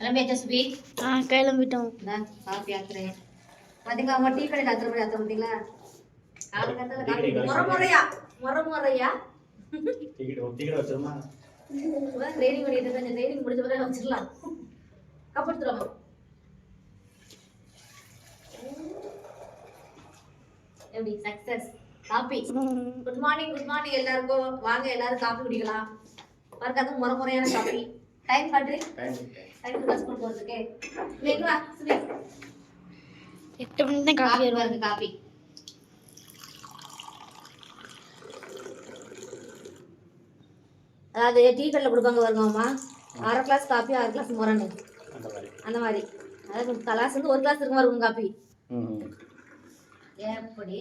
கிளம்பியாச்சா சுபி? ஆ கிளம்பிட்டோம். இந்தா காஃபி ஆக்குறேன் அம்மா டீ கடையில் அத்தனை மணி அத்தனை காஃபி முறை முறையா முறை முறையா. ட்ரைனிங் பண்ணிட்டு இருக்கேன். ட்ரைனிங் முடிஞ்ச பிறகு வச்சிடலாம். கப் எடுத்துருவாங்க எப்படி? Success coffee. Good morning good morning எல்லாருக்கும். வாங்க எல்லாரும் காபி குடிக்கலாம். பாருங்க அதுவும் முறை முறையான காபி. டைம் காட்டு. டைம் பஸ் கொண்டு போறதுக்கு. இங்க வா சுபி எட்டு மணிக்கு தான் காஃபி பாருங்க காபி அதாவது டீ கடையில் கொடுப்பாங்க வருங்கம்மா அரை கிளாஸ் காப்பி அரை கிளாஸ் முரணு. அந்த மாதிரி. அந்த மாதிரி. அதாவது கிளாஸ் வந்து ஒரு கிளாஸ் இருக்கும் இருக்கும் காப்பி? ம் எப்படி?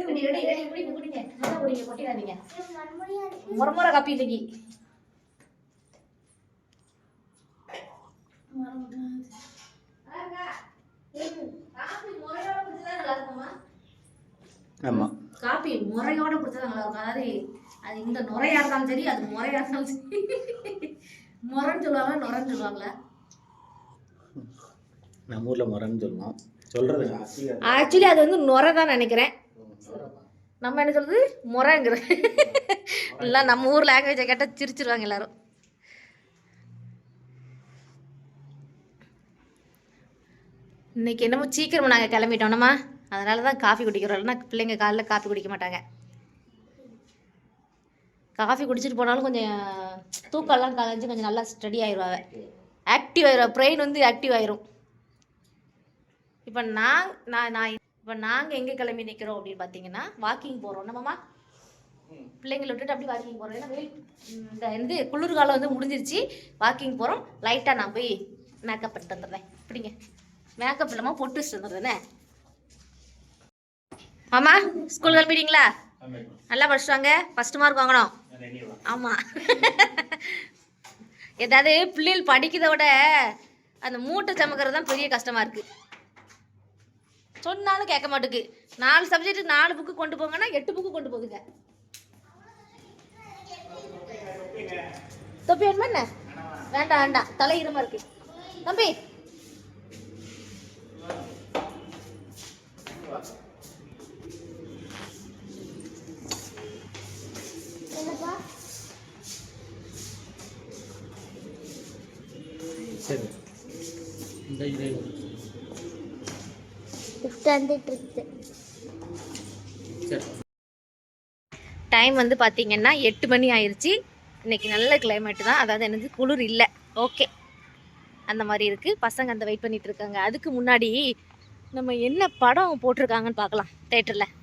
ரெடி ரெடி ரெடி குடிங்க குடிங்க நல்லா குடிங்க கொட்டிடாதீங்க முறை முறை காப்பி இன்னைக்கு காப்பி முறையோட குடிச்சா நல்லா இருக்குமா ஆமாம் காப்பி முறையோட குடிச்சா நல்லா இருக்கும்? அதாவது அது இந்த நுரையா இருந்தாலும் சரி அது முறையா இருந்தாலும் சரி. முறைன்னு சொல்லுவாங்க நுரைன்னு சொல்லுவாங்களா நம்ம ஊரில் முறைன்னு சொல்லுவோம். சொல்கிறது ஆக்சுவலி அது. வந்து நுரை தான் நினைக்கிறேன். நம்ம என்ன சொல்றது? முறைங்கிற இல்லை நம்ம ஊர் லாங்குவேஜை கேட்டால் சிரிச்சிருவாங்க எல்லாரும். இன்னைக்கு என்னமோ சீக்கிரமாக நாங்கள் கிளம்பிட்டோம்னம்மா. அதனால தான் காஃபி குடிக்கிறோம். இல்லைன்னா பிள்ளைங்க காலைல காஃபி குடிக்க மாட்டாங்க. காஃபி குடிச்சிட்டு போனாலும் கொஞ்சம் தூக்கம்லாம் கலைஞ்சு கொஞ்சம் நல்லா ஸ்டடி ஆயிடுவாங்க ஆக்டிவ் ஆயிடுவா பிரெயின் வந்து ஆக்டிவ் ஆயிரும். இப்போ நான் நான் நான் இப்போ நாங்கள் எங்கே கிளம்பி நிற்கிறோம் அப்படின்னு பார்த்தீங்கன்னா வாக்கிங் போகிறோம் நம்மம்மா பிள்ளைங்களை விட்டுட்டு அப்படி வாக்கிங் போகிறோம் ஏன்னா வெயில் இந்த இது குளிர்காலம் வந்து முடிஞ்சிருச்சு. வாக்கிங் போகிறோம் லைட்டாக நான் போய் மேக்கப் பண்ணிட்டு வந்துடுறேன். பிடிங்க. மேக்கப் இல்லாமல் பொட்டு வச்சுட்டு வந்துடுறேனே ஆமா ஸ்கூல் கிளம்பிட்டீங்களா? நல்லா படிச்சுட்டு வாங்க. ஃபஸ்ட் மார்க் வாங்கணும். ஆமாம் ஏதாவது பிள்ளைகள் படிக்கிறத விட அந்த மூட்டை சமக்கிறது தான் பெரிய கஷ்டமாக இருக்குது சொன்னாலும் கேட்க மாட்டேங்குது நாலு சப்ஜெக்ட் நாலு புக்கு கொண்டு போங்கன்னா எட்டு புக்கு கொண்டு போகுங்க தொப்பி வேணுமா என்ன? வேண்டாம் வேண்டாம். தலை இருமா இருக்கு. தம்பி டைம் வந்து பார்த்தீங்கன்னா எட்டு மணி ஆயிடுச்சு இன்னைக்கு நல்ல கிளைமேட் தான். அதாவது என்னது குளிர் இல்லை. ஓகே அந்த மாதிரி இருக்குது பசங்க அந்த வெயிட் பண்ணிட்டு இருக்காங்க. அதுக்கு முன்னாடி நம்ம என்ன படம் போட்டிருக்காங்கன்னு பார்க்கலாம். தேட்டரில்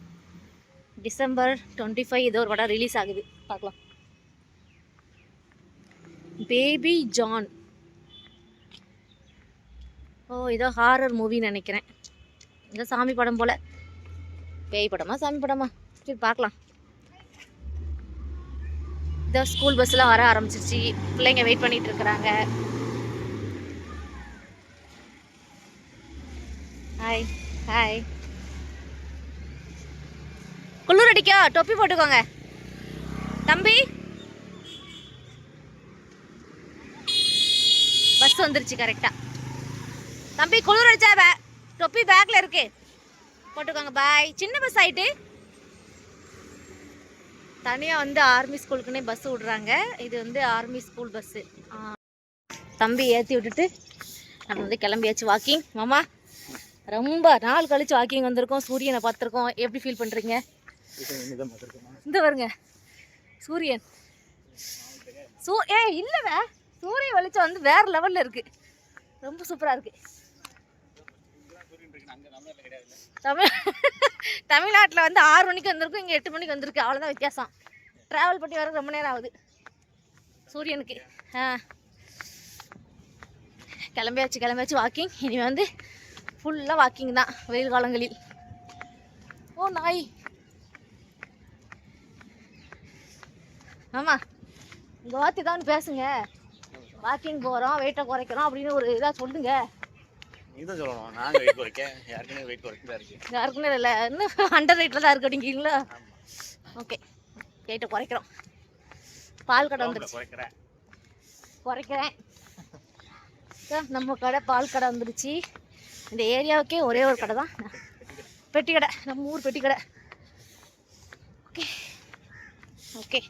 டிசம்பர் டுவெண்ட்டி ஃபைவ் ஏதோ ஒரு படம் ரிலீஸ் ஆகுது. பார்க்கலாம். பேபி ஜான் ஓ ஏதோ ஹாரர் மூவின்னு நினைக்கிறேன். ஏதோ சாமி படம் போல். பேய் படமா சாமி படமா? சரி பார்க்கலாம். இதோ ஸ்கூல் பஸ்லாம் வர ஆரம்பிச்சிருச்சு. பிள்ளைங்க வெயிட் பண்ணிட்டு இருக்கிறாங்க. ஹாய் ஹாய் குளிர் அடிக்கோ டொப்பி போட்டுக்கோங்க. தம்பி? பஸ் வந்துருச்சு கரெக்டாக தம்பி குளிர் அடிச்சா பே தொப்பி பேக்கில் இருக்கு. போட்டுக்கோங்க பாய் சின்ன பஸ் ஆகிட்டு தனியாக வந்து ஆர்மி ஸ்கூலுக்குன்னே பஸ் விடுறாங்க. இது வந்து ஆர்மி ஸ்கூல் பஸ்ஸு தம்பி ஏற்றி விட்டுட்டு நம்ம வந்து கிளம்பியாச்சு வாக்கிங் மாமா ரொம்ப நாள் கழிச்சு வாக்கிங் வந்திருக்கோம். சூரியனை பார்த்துருக்கோம். எப்படி ஃபீல் பண்ணுறீங்க இந்த வருங்க சூரியன். சூ ஏ இல்லைவே சூரிய வெளிச்சம் வந்து வேறு லெவலில் இருக்குது ரொம்ப சூப்பராக இருக்குது தமிழ் தமிழ்நாட்டில் வந்து ஆறு மணிக்கு வந்திருக்கும் இங்கே எட்டு மணிக்கு வந்திருக்கு. அவ்வளோதான் வித்தியாசம். ட்ராவல் பண்ணி வர ரொம்ப நேரம் ஆகுது. சூரியனுக்கு. ஆ. கிளம்பியாச்சு கிளம்பியாச்சு வாக்கிங் இனி வந்து ஃபுல்லாக வாக்கிங் தான் வெயில் காலங்களில். ஓ நாய். ஆமாம் உங்கள் வார்த்தை தான் பேசுங்க வாக்கிங் போகிறோம் வெயிட்டை குறைக்கிறோம் அப்படின்னு ஒரு இதாக சொல்லுங்கள் நீ தான் சொல்லணும். நாங்கள் வெயிட் குறைக்க யாருக்குமே வெயிட் குறைக்க தான் இருக்கு. யாருக்குமே இல்லை. இன்னும் அண்டர் ரேட்டில் தான் இருக்கு அப்படிங்கிறீங்களா? ஓகே வெயிட்டை குறைக்கிறோம். பால் கடை வந்துருச்சு. குறைக்கிறேன். குறைக்கிறேன். நம்ம கடை பால் கடை வந்துருச்சு. இந்த ஏரியாவுக்கே ஒரே ஒரு கடை தான். பெட்டி கடை. நம்ம ஊர் பெட்டி கடை. ஓகே ஓகே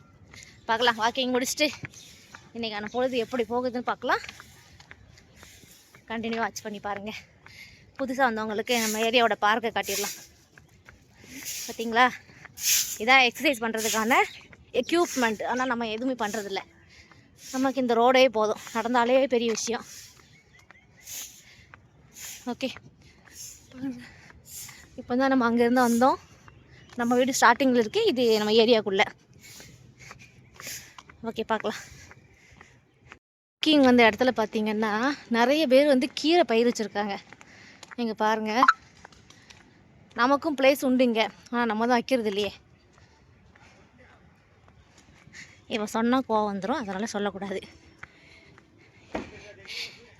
பார்க்கலாம். வாக்கிங் முடிச்சுட்டு இன்றைக்கான பொழுது எப்படி போகுதுன்னு பார்க்கலாம். கண்டினியூ வாட்ச் பண்ணி பாருங்கள் புதுசாக வந்தவங்களுக்கு நம்ம ஏரியாவோட பார்க்கை காட்டிடலாம். பார்த்தீங்களா இதான் எக்ஸசைஸ் பண்ணுறதுக்கான எக்யூப்மெண்ட் ஆனால் நம்ம எதுவுமே பண்ணுறதில்ல நமக்கு இந்த ரோடே போதும். நடந்தாலே பெரிய விஷயம். ஓகே இப்போ தான் நம்ம அங்கேருந்து வந்தோம். நம்ம வீடு ஸ்டார்டிங்கில் இருக்குது இது நம்ம ஏரியாக்குள்ளே. ஓகே பார்க்கலாம். குக்கிங் வந்த இடத்துல பார்த்தீங்கன்னா நிறைய பேர் வந்து கீரை பயிர் வச்சுருக்காங்க. நீங்கள் பாருங்கள் நமக்கும் பிளேஸ் உண்டுங்க ஆனால் நம்ம தான் வைக்கிறது இல்லையே. இவன் சொன்னால் கோவம் வந்துடும் அதனால் சொல்லக்கூடாது.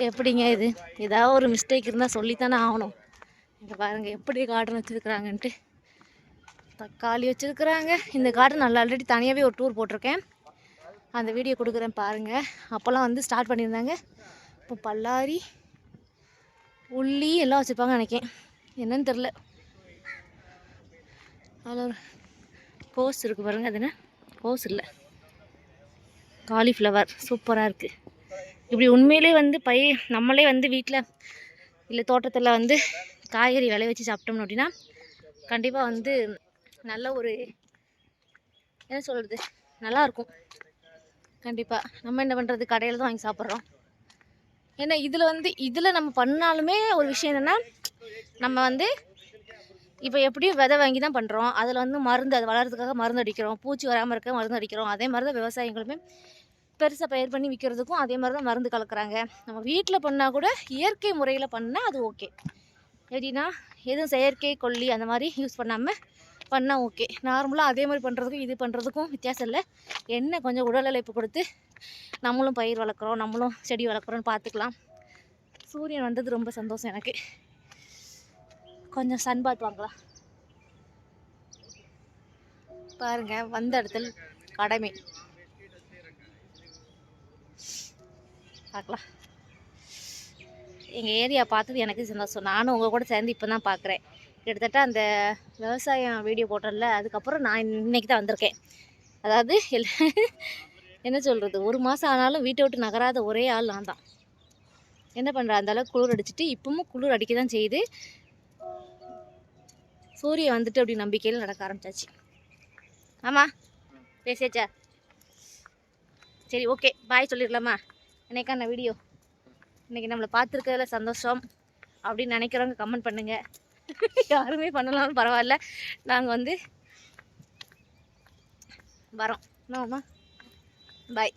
எப்படிங்க இது? ஏதாவது ஒரு மிஸ்டேக் இருந்தால் சொல்லித்தானே ஆகணும். இங்கே பாருங்கள் எப்படி கார்டன் வச்சுருக்குறாங்கன்ட்டு. தக்காளி வச்சுருக்குறாங்க. இந்த கார்டன் நல்லா ஆல்ரெடி தனியாகவே ஒரு டூர் போட்டிருக்கேன். அந்த வீடியோ கொடுக்குறேன் பாருங்கள் அப்போல்லாம் வந்து ஸ்டார்ட் பண்ணியிருந்தாங்க. இப்போ பல்லாரி உள்ளி எல்லாம் வச்சுருப்பாங்க நினைக்கேன் என்னன்னு தெரில அதில் ஒரு கோஸ் இருக்குது பாருங்கள் அது என்ன? கோஸ் இல்லை. காலிஃப்ளவர் சூப்பராக இருக்குது இப்படி உண்மையிலே வந்து பயிர் நம்மளே வந்து வீட்டில் இல்லை தோட்டத்தில் வந்து காய்கறி விளை வச்சு சாப்பிட்டோம்னு அப்படின்னா கண்டிப்பாக வந்து நல்ல ஒரு என்ன சொல்கிறது நல்லாயிருக்கும் கண்டிப்பாக நம்ம என்ன பண்ணுறது கடையில் தான் வாங்கி சாப்பிட்றோம். ஏன்னா இதில் வந்து இதில் நம்ம பண்ணாலுமே ஒரு விஷயம் என்னென்னா நம்ம வந்து இப்போ எப்படியும் விதை வாங்கி தான் பண்ணுறோம் அதில் வந்து மருந்து அது வளர்கிறதுக்காக மருந்து அடிக்கிறோம். பூச்சி வராமல் இருக்க மருந்து அடிக்கிறோம். அதே மாதிரி தான் விவசாயிகளுமே பெருசாக பயிர் பண்ணி விற்கிறதுக்கும் அதே மாதிரி தான் மருந்து கலக்குறாங்க. நம்ம வீட்டில் பண்ணால் கூட இயற்கை முறையில் பண்ணால் அது ஓகே எப்படின்னா எதுவும் செயற்கை கொல்லி அந்த மாதிரி யூஸ் பண்ணாமல் பண்ணால் ஓகே. நார்மலாக அதே மாதிரி பண்ணுறதுக்கும் இது பண்ணுறதுக்கும் வித்தியாசம் இல்லை. என்ன கொஞ்சம் உடல் உழைப்பு கொடுத்து நம்மளும் பயிர் வளர்க்குறோம் நம்மளும் செடி வளர்க்குறோன்னு பார்த்துக்கலாம் சூரியன் வந்தது ரொம்ப சந்தோஷம் எனக்கு. கொஞ்சம் சன் பாத் வாங்கலாம். பாருங்க வந்த இடத்துல கடமை. பார்க்கலாம் எங்கள் ஏரியா பார்த்தது எனக்கு சந்தோஷம். நானும் உங்கள் கூட சேர்ந்து இப்போ தான் பார்க்குறேன் கிட்டத்தட்ட அந்த விவசாயம் வீடியோ போட்டோம்ல அதுக்கப்புறம் நான் இன்னைக்கு தான் வந்திருக்கேன். அதாவது என்ன சொல்கிறது ஒரு மாதம் ஆனாலும் வீட்டை விட்டு நகராத ஒரே ஆள் நான் தான். என்ன பண்ணுற அந்த அளவுக்கு குளிர் அடிச்சிட்டு இப்பவும் குளிர் அடிக்க தான் செய்யுது. சூரியன் வந்துட்டு அப்படி நம்பிக்கையில் நடக்க ஆரம்பிச்சாச்சு. ஆமாம் பேசியாச்சா? சரி ஓகே பாய் சொல்லிடலாமா? இன்றைக்கான வீடியோ. இன்னைக்கு நம்மளை பார்த்துருக்கிறதுல சந்தோஷம். அப்படின்னு நினைக்கிறவங்க கமெண்ட் பண்ணுங்கள் யாருமே பண்ணலாம்னு பரவாயில்ல. நாங்கள் வந்து வரோம். என்னம்மா பாய்